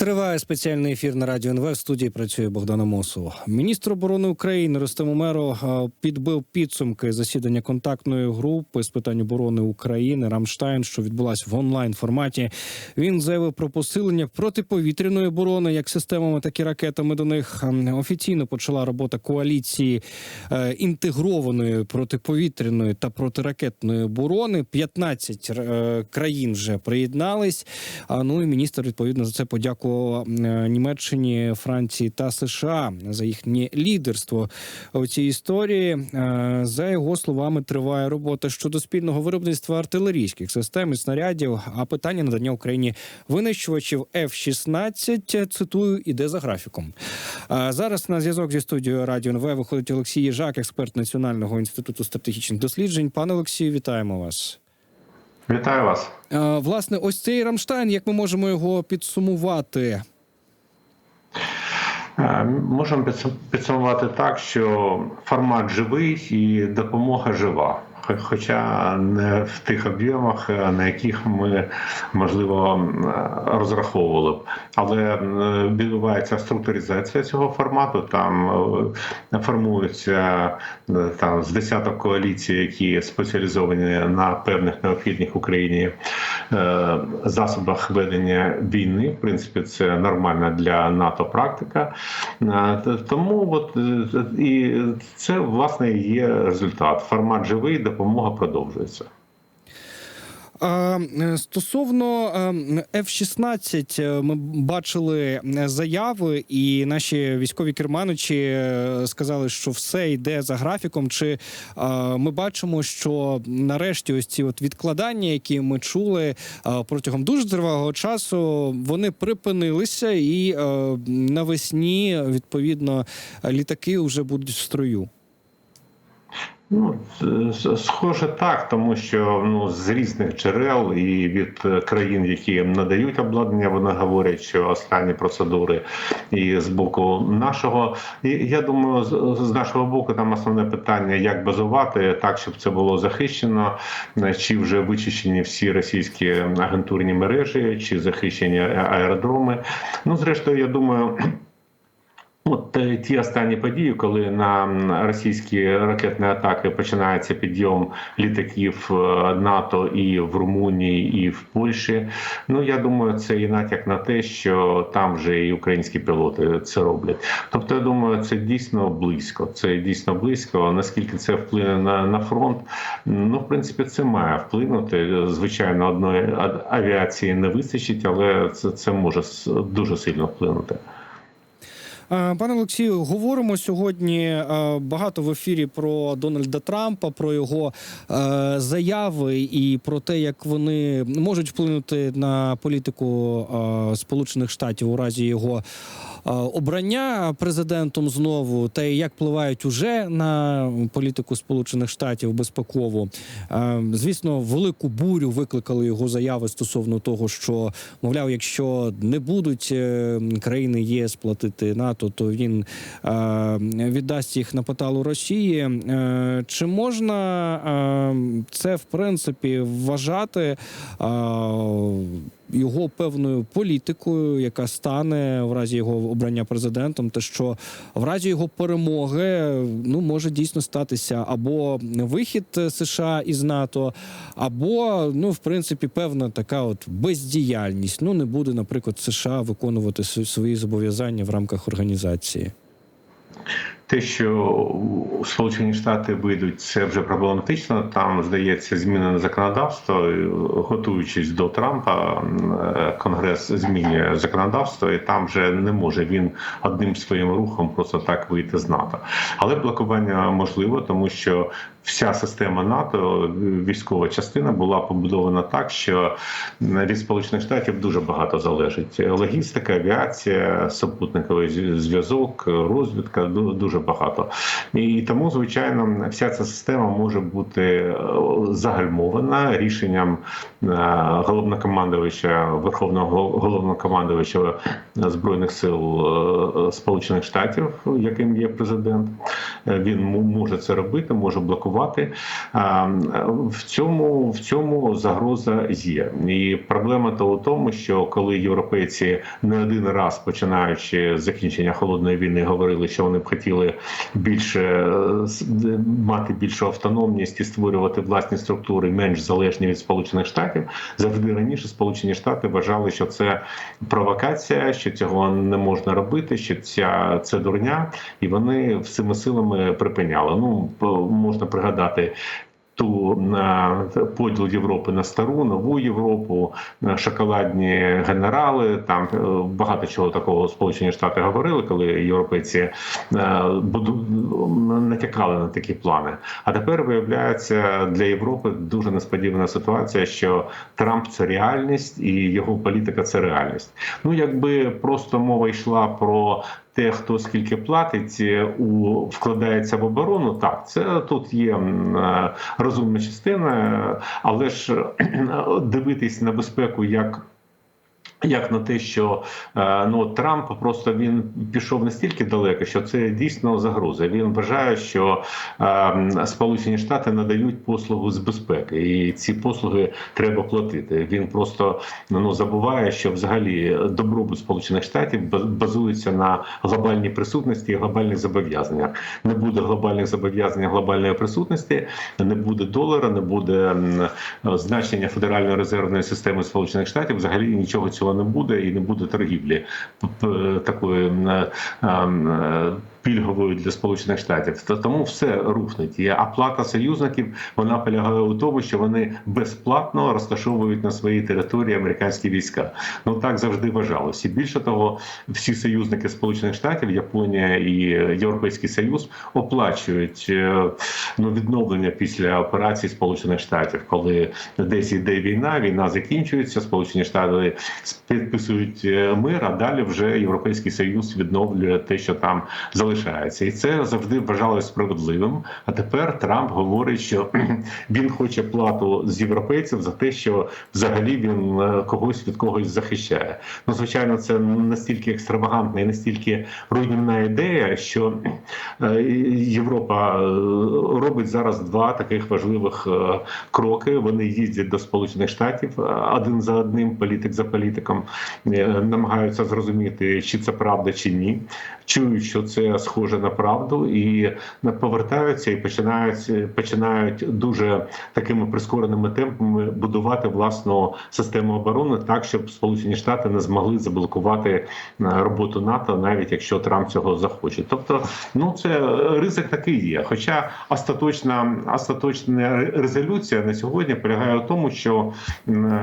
Триває спеціальний ефір на радіо НВ. В студії працює Богдана Мосова. Міністр оборони України Ростем Умеров е, підбив підсумки засідання контактної групи з питань оборони України Рамштайн, що відбулась в онлайн форматі. Він заявив про посилення протиповітряної оборони як системами, так і ракетами. До них Ем, офіційно почала робота коаліції е, інтегрованої протиповітряної та протиракетної оборони. 15 е, країн вже приєднались. А ну і міністр відповідно за це подякував е, Німеччині, Франції та США за їхнє лідерство у цій історії. Е, За його словами, триває робота щодо спільного виробництва артилерійських систем і снарядів. А питання надання Україні винищувачів F-16, цитую, іде за графіком. Зараз на зв'язок зі студією Радіо НВ виходить Олексій Їжак, експерт Національного інституту стратегічних досліджень. Пане Олексію, вітаємо вас. Вітаю вас. Е, Власне, ось цей Рамштайн, як ми можемо його підсумувати? Е, Можемо підсумувати так, що формат живий і допомога жива. Хо- Хоча не в тих об'ємах, е, на яких ми можливо розраховували б, але відбувається структуризація цього формату. Там е, формуються е, там з десяток коаліцій, які спеціалізовані на певних необхідних Україні засобах ведення війни. В принципі, це нормальна для НАТО практика. Тому от і це власне є результат. Формат живий, допомога продовжується. Е, Стосовно е, F-16, е, ми бачили заяви, і наші військові керманичі сказали, що все йде за графіком. Чи ми бачимо, що нарешті ось ці от відкладання, які ми чули протягом дуже тривалого часу, вони припинилися, і навесні відповідно літаки вже будуть в строю. Ну, схоже так, тому що ну з різних джерел і від країн, які надають обладнання, вони говорять, що останні процедури, і з боку нашого, і я думаю, з, нашого боку там основне питання, як базувати так, щоб це було захищено, чи вже вичищені всі російські агентурні мережі, чи захищені аеродроми. Ну, зрештою, я думаю. От е, ті останні події, коли на російські ракетні атаки починається підйом літаків е, НАТО і в Румунії, і в Польщі. Ну я думаю, це і натяк на те, що там вже і українські пілоти це роблять. Тобто, я думаю, це дійсно близько. Це дійсно близько. Наскільки це вплине на, на фронт? Ну, в принципі, це має вплинути. Звичайно, одної авіації не вистачить, але це, це може дуже сильно вплинути. Е, Пане Олексію, говоримо сьогодні е, багато в ефірі про Дональда Трампа, про його е, заяви і про те, як вони можуть вплинути на політику Сполучених Штатів у разі його обрання президентом знову, та як впливають уже на політику Сполучених Штатів безпеково. Звісно, велику бурю викликали його заяви стосовно того, що мовляв, якщо не будуть е, країни ЄС платити НАТО, то він віддасть їх на поталу Росії. Е, Чи можна це в принципі вважати? Його певною політикою, яка стане в разі його обрання президентом, те, що в разі його перемоги ну може дійсно статися або вихід США із НАТО, або ну в принципі певна така от бездіяльність. Ну не буде, наприклад, США виконувати свої зобов'язання в рамках організації. Те, що Сполучені Штати вийдуть, це вже проблематично. Там здається змінене законодавство. Готуючись до Трампа, е, Конгрес змінює законодавство, і там вже не може він одним своїм рухом просто так вийти з НАТО. Але блокування можливо, тому що вся система НАТО, військова частина була побудована так, що від Сполучених Штатів дуже багато залежить. Логістика, авіація, супутниковий зв'язок, розвідка ду- дуже багато. І тому, звичайно, вся ця система може бути е, загальмована рішенням е, головнокомандувача Верховного головнокомандувача Збройних сил е, Сполучених Штатів, яким є президент. Е, Він може це робити, може блокувати. В цьому в цьому загроза є. І проблема то у тому, що коли європейці не один раз починаючи закінчення холодної війни, говорили, що вони б хотіли більше мати більшу автономність і створювати власні структури, менш залежні від Сполучених Штатів, завжди раніше Сполучені Штати вважали, що це провокація, що цього не можна робити, що ця це дурня, і вони всіми силами припиняли. Ну можна пригадати. Ту поділ Європи на стару, нову Європу, шоколадні генерали. Там е, багато чого такого Сполучені Штати говорили, коли європейці е, натякали на такі плани. А тепер виявляється для Європи дуже несподівана ситуація, що Трамп це реальність і його політика це реальність. Ну якби просто мова йшла про. Те, хто скільки платить, е, у вкладається в оборону, так це тут є е, розумна частина, але ж дивитись на безпеку як. Як на те, що е, ну Трамп просто він пішов настільки далеко, що це дійсно загроза. Він вважає, що е, Сполучені Штати надають послугу з безпеки, і ці послуги треба платити. Він просто ну забуває, що взагалі добробут Сполучених Штатів базується на глобальній присутності і глобальних зобов'язаннях. Не буде глобальних зобов'язань, глобальної присутності, не буде долара, не буде значення Федеральної резервної системи Сполучених Штатів. Взагалі нічого цього не буде і не буде торгівлі. Такої е, е, пільговою для сполучених штатів. То тому все рухнуть. І оплата союзників вона полягає у тому, що вони безплатно розташовують на своїй території американські війська. Ну так завжди вважалося. І більше того, всі союзники Сполучених Штатів, Японія і Європейський Союз оплачують е, ну відновлення після операції Сполучених Штатів, коли десь йде війна, війна закінчується. Сполучені Штати підписують е, мир, а далі вже Європейський Союз відновлює те, що там залишається, і це завжди вважалось справедливим. А тепер Трамп говорить, що він хоче плату з європейців за те, що взагалі він е, когось від когось захищає. Ну звичайно, це настільки екстравагантна і настільки руйнівна ідея, що е, Європа е, робить зараз два таких важливих кроки. Вони їздять до Сполучених Штатів один за одним, політик за політиком, намагаються зрозуміти, чи це правда, чи ні. Чують, що це схоже на правду, і повертаються і починають починають дуже такими прискореними темпами будувати власну систему оборони, так щоб Сполучені Штати не змогли заблокувати е, роботу НАТО, навіть якщо Трамп цього захоче. Тобто, ну це ризик такий є. Хоча остаточна остаточна резолюція на сьогодні полягає в тому, що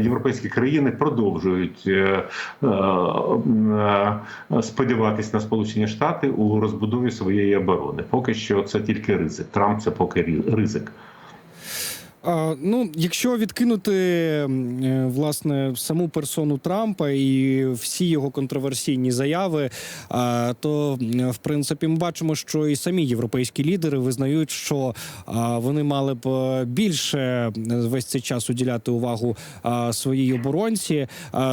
європейські країни продовжують е, е, сподіватись на Сполучені Штати у розбудові своєї оборони. Поки що це тільки ризик. Трамп це поки ризик. Ну, якщо відкинути е, власне саму персону Трампа і всі його контроверсійні заяви, то в принципі ми бачимо, що і самі європейські лідери визнають, що вони мали б е, більше весь цей час уділяти увагу своїй оборонці.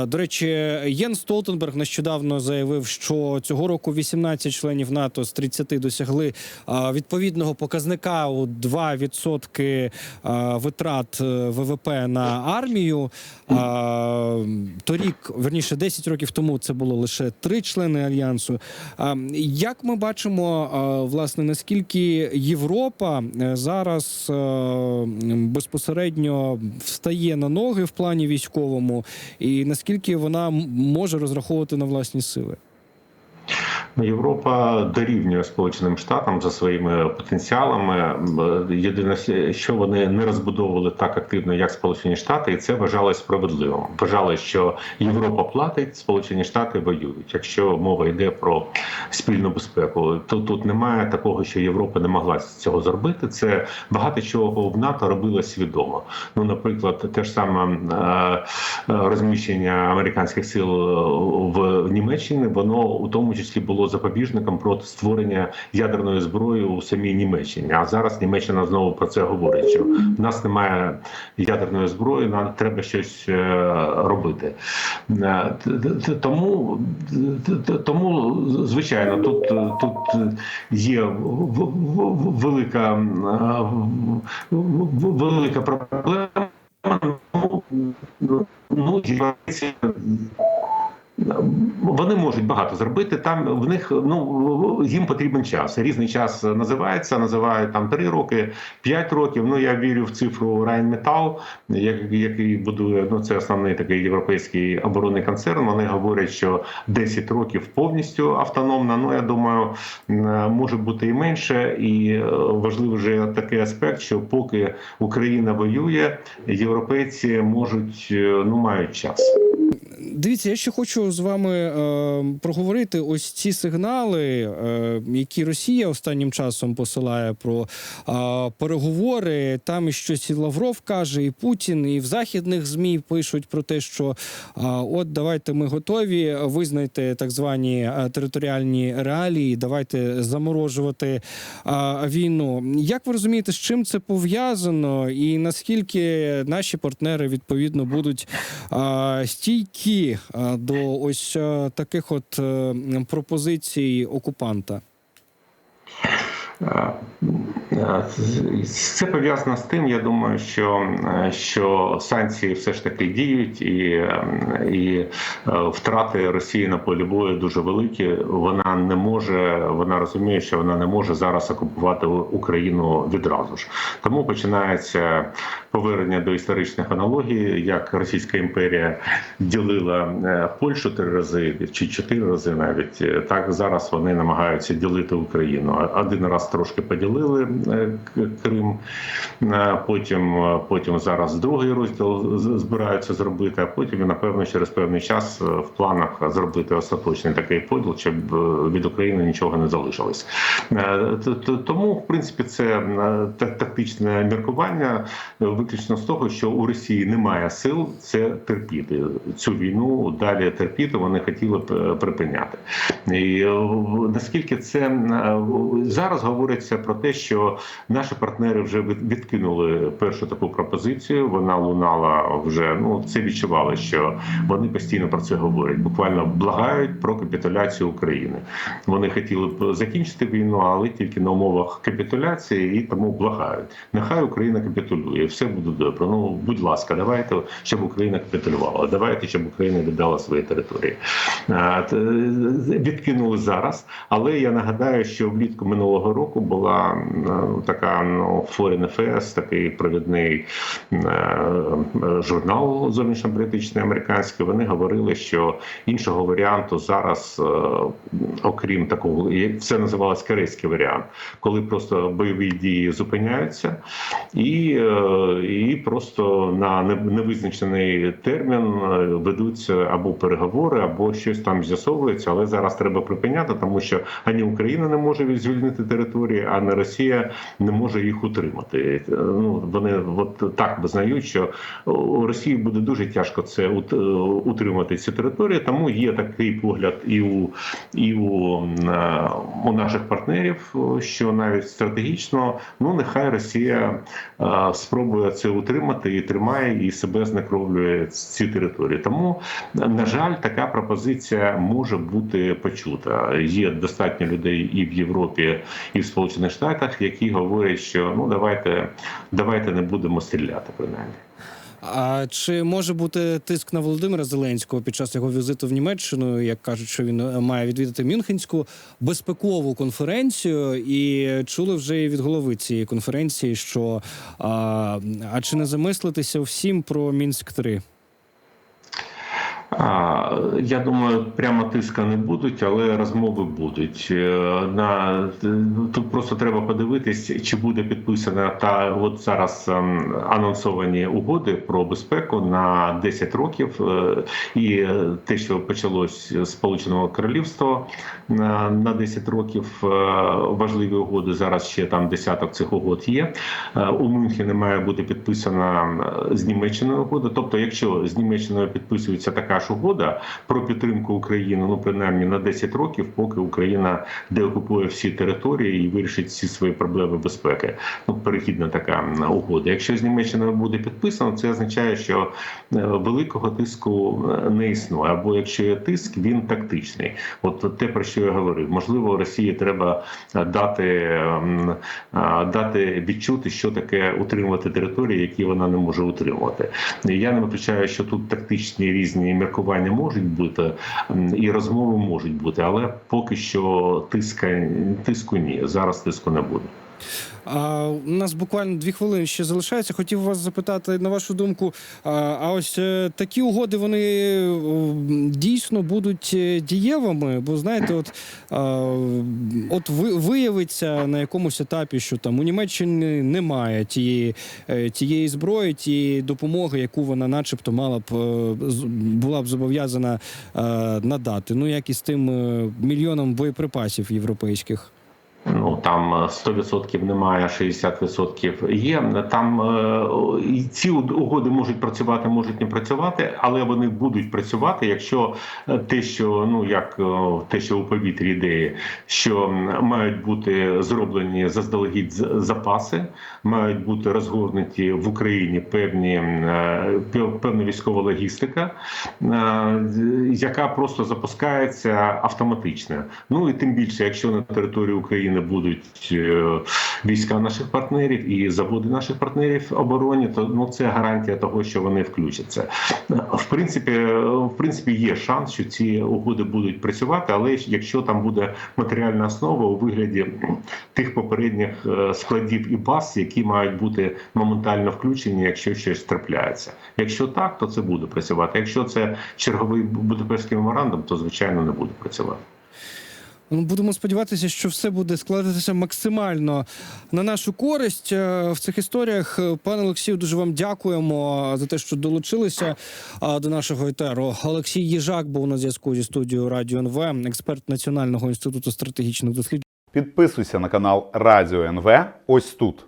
До речі, Єн Столтенберг нещодавно заявив, що цього року 18 членів НАТО з 30 досягли відповідного показника у 2% а, витрат е, ВВП на армію. А, Торік, верніше, 10 років тому це було лише три члени альянсу. А, Як ми бачимо, власне, наскільки Європа е, зараз е, безпосередньо встає на ноги в плані військовому, і наскільки вона може розраховувати на власні сили? Європа дорівнює Сполученим Штатам за своїми потенціалами. Єдине, що вони не розбудовували так активно, як Сполучені Штати, і це вважалось справедливим. Вважали, що Європа платить, Сполучені Штати воюють. Якщо мова йде про спільну безпеку, то тут немає такого, що Європа не могла цього зробити. Це багато чого в НАТО робило свідомо. Ну, наприклад, те ж саме е, е, розміщення американських сил в Німеччині. Воно у тому числі було запобіжником проти створення ядерної зброї у самій Німеччині. А зараз Німеччина знову про це говорить. Що в нас немає ядерної зброї, нам треба щось е, робити. Е, Тому, тому звичайно, тут, тут є велика, е, велика проблема. Ну, ну, європейці, вони можуть багато зробити. Там в них ну їм потрібен час. Різний час називається, називають там 3 роки, 5 років. Ну я вірю в цифру Rheinmetall, як- який будує ну це основний такий європейський оборонний концерн. Вони говорять, що 10 років повністю автономна. Ну я думаю, може бути і менше. І е, важливий вже такий аспект, що поки Україна воює, європейці можуть е, ну мають час. Дивіться, я ще хочу з вами е, проговорити ось ці сигнали, е, які Росія останнім часом посилає про е, переговори. Там і щось і Лавров каже, і Путін, і в західних змі пишуть про те, що е, от давайте ми готові, визнайте так звані е, територіальні реалії, давайте заморожувати е, війну. Як ви розумієте, з чим це пов'язано, і наскільки наші партнери відповідно будуть е, стійкі е, до ось е, таких от е, пропозицій окупанта? Це пов'язано з тим, я думаю, що, е, що санкції все ж таки діють, і, і е, втрати Росії на полі бою дуже великі. Вона не може, вона розуміє, що вона не може зараз окупувати Україну відразу ж. Тому починається повернення до історичних аналогій, як Російська імперія ділила е, Польщу три рази чи чотири рази навіть. Так зараз вони намагаються ділити Україну. Один раз трошки поділили е, Крим, е, потім, е, потім зараз другий розділ збираються зробити, а потім, напевно, через певний час в планах зробити остаточний такий поділ, щоб від України нічого не залишилось. Тому, в принципі, це тактичне міркування виключно з того, що у Росії немає сил це терпіти цю війну далі терпіти. Вони хотіли б припиняти. І наскільки це зараз говориться про те, що наші партнери вже відкинули першу таку пропозицію. Вона лунала вже. Ну це відчували, що вони постійно про це говорять. Буквально благають про капітуляцію України. Вони хотіли б закінчити війну, але тільки на умовах капітуляції, і тому благають. Нехай Україна капітулює, все буде добре. Ну будь ласка, давайте, щоб Україна капітулювала. Давайте, щоб Україна віддала свої території. Відкинули зараз, але я нагадаю, що влітку минулого року була ну, така ну Foreign Affairs, такий провідний е, е, журнал зовнішньополітичний американський. Вони говорили, що іншого варіанту зараз, е, окрім такого, це називалось корейський варіант, коли просто бойові дії зупиняються, і, е, і просто на невизначений термін е, ведуться або переговори, або щось там з'ясовується. Але зараз треба припиняти, тому що ані Україна не може звільнити території, а не Росія не може їх утримати. Е, Ну вони от так визнають, що у Росії буде дуже тяжко це е, утримати ці території. Тому є такий погляд і у і у, е, у наших партнерів, що навіть стратегічно, ну нехай Росія спробує це утримати і тримає і себе знекровлює ці території. Тому на жаль, така пропозиція може бути почута. Є достатньо людей і в Європі, і в Сполучених Штатах, які говорять, що ну давайте, давайте не будемо стріляти принаймні. А чи може бути тиск на Володимира Зеленського під час його візиту в Німеччину? Як кажуть, що він е, має відвідати Мюнхенську безпекову конференцію, і чули вже від голови цієї конференції, що а, а чи не замислитися всім про мінськ 3 А, Я думаю, прямо тиска не будуть, але розмови будуть. Е, На тут просто треба подивитись, чи буде підписана та от зараз ем, анонсовані угоди про безпеку на 10 років. Е, І те, що почалось з Сполученого Королівства на, на 10 років, е, важливі угоди. Зараз ще там десяток цих угод є. Е, У Мюнхені має бути підписана е, з Німеччиною угода. Тобто, якщо з Німеччиною підписується така така ж угода про підтримку України, ну принаймні на 10 років, поки Україна деокупує всі території і вирішить всі свої проблеми безпеки. Ну, перехідна така угода. Якщо з Німеччиною буде підписано, це означає, що е, великого тиску е, не існує. Або якщо є тиск, він тактичний. От те про що я говорив. Можливо, Росії треба е, дати, ем, дати відчути, що таке утримувати території, які вона не може утримувати. Я не виключаю, що тут тактичні різні міркування можуть бути і розмови можуть бути, але поки що тиска тиску ні. Зараз тиску не буде. А у нас буквально дві хвилини ще залишається. Хотів вас запитати на вашу думку. А, ось е, такі угоди вони е, дійсно будуть е, дієвими? Бо знаєте, от, от ви, виявиться на якомусь етапі, що там у Німеччині немає тієї, тієї зброї, тієї допомоги, яку вона, начебто, мала б була б зобов'язана надати. Ну як і з тим мільйоном боєприпасів європейських. Там е, 100% немає, 60% є. Там е, ці угоди можуть працювати, можуть не працювати, але вони будуть працювати, якщо е, те, що ну як е, те, що у повітрі ідеї, що мають бути зроблені заздалегідь запаси, мають бути розгорнуті в Україні певні е, певна військова логістика, е, яка просто запускається автоматично. Ну і тим більше, якщо на території України будуть е, війська наших партнерів і заводи наших партнерів в обороні, то ну це гарантія того, що вони включаться. В принципі, в принципі, є шанс, що ці угоди будуть працювати, але якщо там буде матеріальна основа у вигляді тих попередніх е, складів і баз, які мають бути моментально включені, якщо щось трапляється. Якщо так, то це буде працювати. Якщо це черговий Будапештський меморандум, то звичайно не буде працювати. Ну, будемо сподіватися, що все буде складатися максимально на нашу користь е, в цих історіях. Пане Олексію, дуже вам дякуємо за те, що долучилися до нашого етеру. Олексій Їжак був на зв'язку зі студією Радіо НВ, експерт Національного інституту стратегічних досліджень. Підписуйся на канал Радіо НВ ось тут.